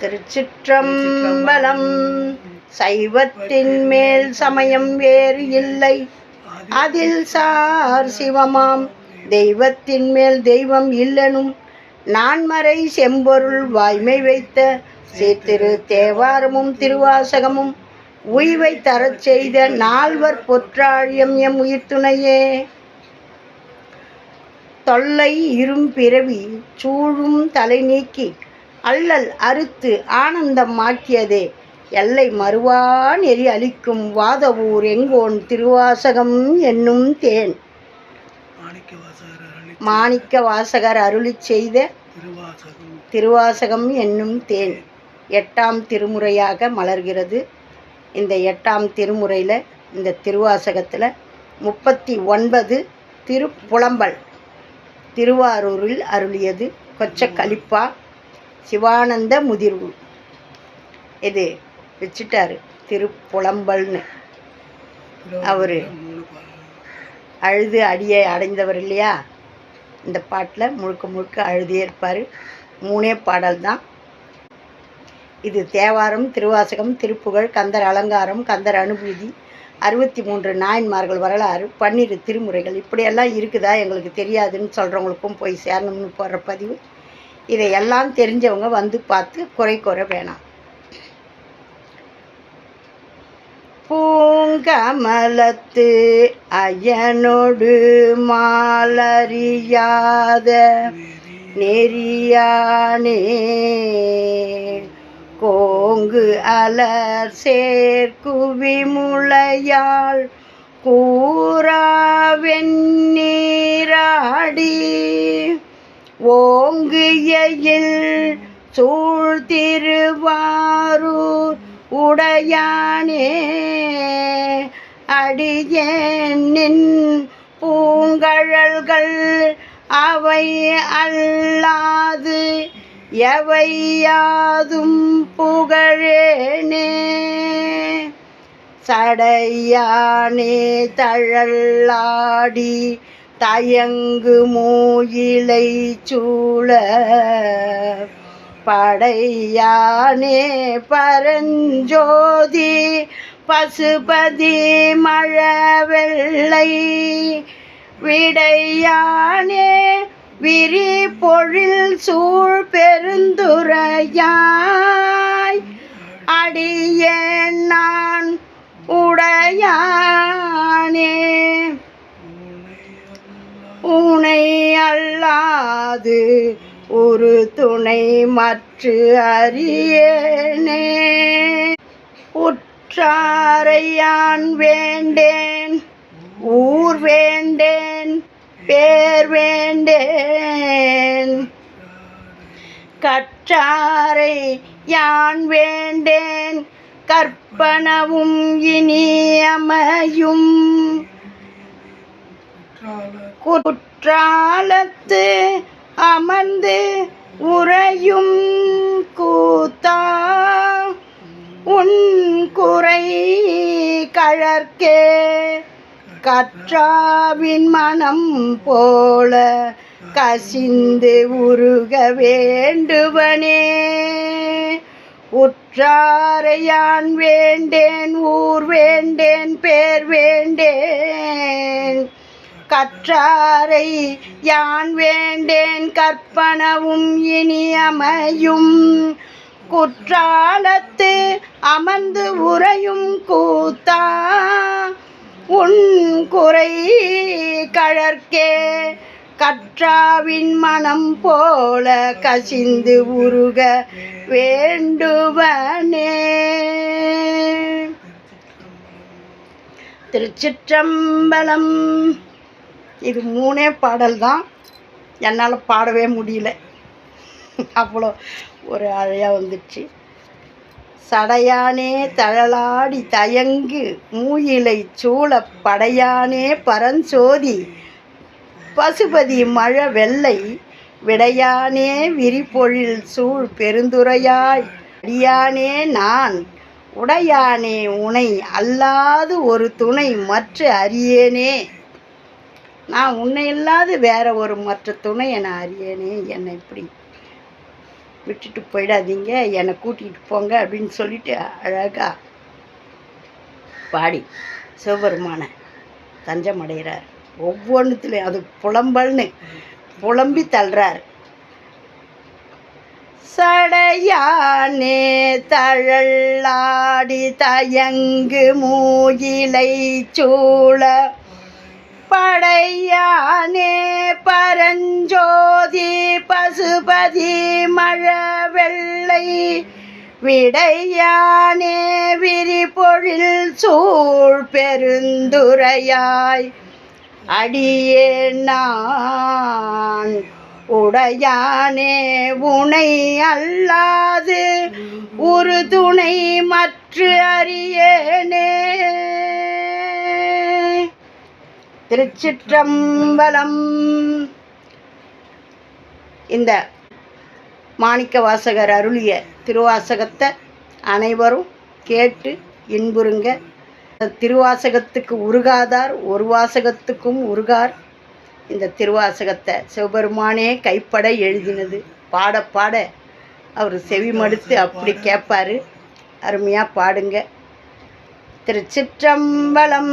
திருச்சிற்றம்பலம். சைவத்தின் மேல் சமயம் வேறு இல்லை. அதில் சார் சிவமாம். தெய்வத்தின் மேல் தெய்வம் இல்லனும் நான்மறை செம்பொருள் வாய்மை வைத்த சீர்திரு தேவாரமும் திருவாசகமும் உய்வை தரச் செய்த நால்வர் பொற்றாழியம் எம் உயிர்த்துணையே. தொல்லை தொல்லை இரும்பிறவி சூழும் தலை நீக்கி அல்லல் அறுத்து ஆனந்தம் ஆக்கியதே. எல்லை மறுவா நெறி அளிக்கும் வாதவூர் எங்கோன் திருவாசகம் என்னும் தேன். மாணிக்க வாசகர் அருளி அருளிச் செய்த திருவாசகம் திருவாசகம் என்னும் தேன். எட்டாம் திருமுறையாக மலர்கிறது. இந்த எட்டாம் திருமுறையில் இந்த திருவாசகத்தில் முப்பத்தி ஒன்பது திருப்புலம்பல் திருவாரூரில் அருளியது கொச்ச கலிப்பா. சிவானந்த முதிர்வு. இது வச்சுட்டாரு. திருப்புலம்பல்னு. அவரு. அழுது அடியை அடைந்தவர் இல்லையா? இந்த பாட்டில் முழுக்க முழுக்க அழுதே இருப்பார். மூணே பாடல் தான். இது தேவாரம் திருவாசகம் திருப்புகழ் கந்தர் அலங்காரம் கந்தர் அனுபூதி அறுபத்தி மூன்று நாயன்மார்கள் வரலாறு பன்னிரு திருமுறைகள். இப்படியெல்லாம் இருக்குதா எங்களுக்கு தெரியாதுன்னு சொல்கிறவங்களுக்கும் போய் சேரணும்னு போடுற பதிவு. இதையெல்லாம் தெரிஞ்சவங்க வந்து பார்த்து குறை குறை வேணாம். பூங்கமலத்து அயனொடு மாலறியாத நெறியானே கோங்கு அலர் சேர்க்குவி முளையாள் கூறாவெண்ணீராடி ஓங்குயில் சூழ்திருவாரூர் உடையானே. அடியேனின் பூங்கழல்கள் அவை அல்லாது எவையாதும் புகழேனே. சடையானே தழல்லாடி தயங்கு மூயிலை சூழ. படையானே பரஞ்சோதி பசுபதி மழவெள்ளை. விடையானே விரி பொழில் சூழ் பெருந்துரையாய். அடியேன் நான் உடையானே. அல்லாது ஒரு துணை மற்ற அறியேனே உற்றாரையான் வேண்டேன் ஊர் வேண்டேன் பேர் வேண்டேன். கற்றாரை யான் வேண்டேன் கற்பனவும் இனியமையும் குற்றால குற்றாலத்து அமர்ந்து உறையும் கூத்தா. உன் குறை கழற்கே. கற்றாவின் மனம் போல கசிந்து உருக வேண்டுவனே. உற்றாரையான் வேண்டேன் ஊர் வேண்டேன் பேர் வேண்டேன். கற்றாரை யான் வேண்டேன் கற்பனவும் இனியமையும் குற்றாலத்து அமர்ந்து உறையும் கூத்தா உன் குறை கழற்கே. கற்றாவின் மனம் போல கசிந்து உருக வேண்டுவனே. திருச்சிற்றம்பலம் இது மூணே பாடல் தான் என்னால் பாடவே முடியல. அவ்வளோ ஒரு அழையாக வந்துடுச்சு சடையானே தழலாடி தயங்கு மூயிலை சூழ படையானே பரஞ்சோதி பசுபதி மழ வெள்ளை விடையானே விரிபொழில் சூழ் பெருந்துரையாய் அடியானே நான் உடையானே உனை அல்லாது ஒரு துணை மற்ற அறியேனே. நான் உன்னை இல்லாது வேற ஒரு மற்ற துணை என அறியேனே என்னை இப்படி விட்டுட்டு போயிடாதீங்க என்னை கூட்டிகிட்டு போங்க அப்படின்னு சொல்லிட்டு அழகாக பாடி சிவபெருமான தஞ்சம் அடைகிறார். ஒவ்வொன்றுத்துலேயும் அது புலம்பல்னு புலம்பி தள்ளுறார். சடையானே தழலாடி தயங்கு மூயிலை சூழ படையானே பரஞ்சோதி பசுபதி மழவெள்ளை விடையானே விரிபொழில் சூழ் பெருந்துரையாய். அடியே நான் உடையானே உனை அல்லாது ஒரு துணை மற்ற அறியேனே. திருச்சிற்றம்பலம். இந்த மாணிக்க வாசகர் அருளிய திருவாசகத்தை அனைவரும் கேட்டு இன்புறுங்க. திருவாசகத்துக்கு உருகாதார் ஒரு வாசகத்துக்கும் உருகார். இந்த திருவாசகத்தை சிவபெருமானே கைப்பட எழுதினது. பாட பாட அவர் செவி மடுத்து அப்படி கேட்பாரு அருமையாக பாடுங்க. திருச்சிற்றம்பலம்.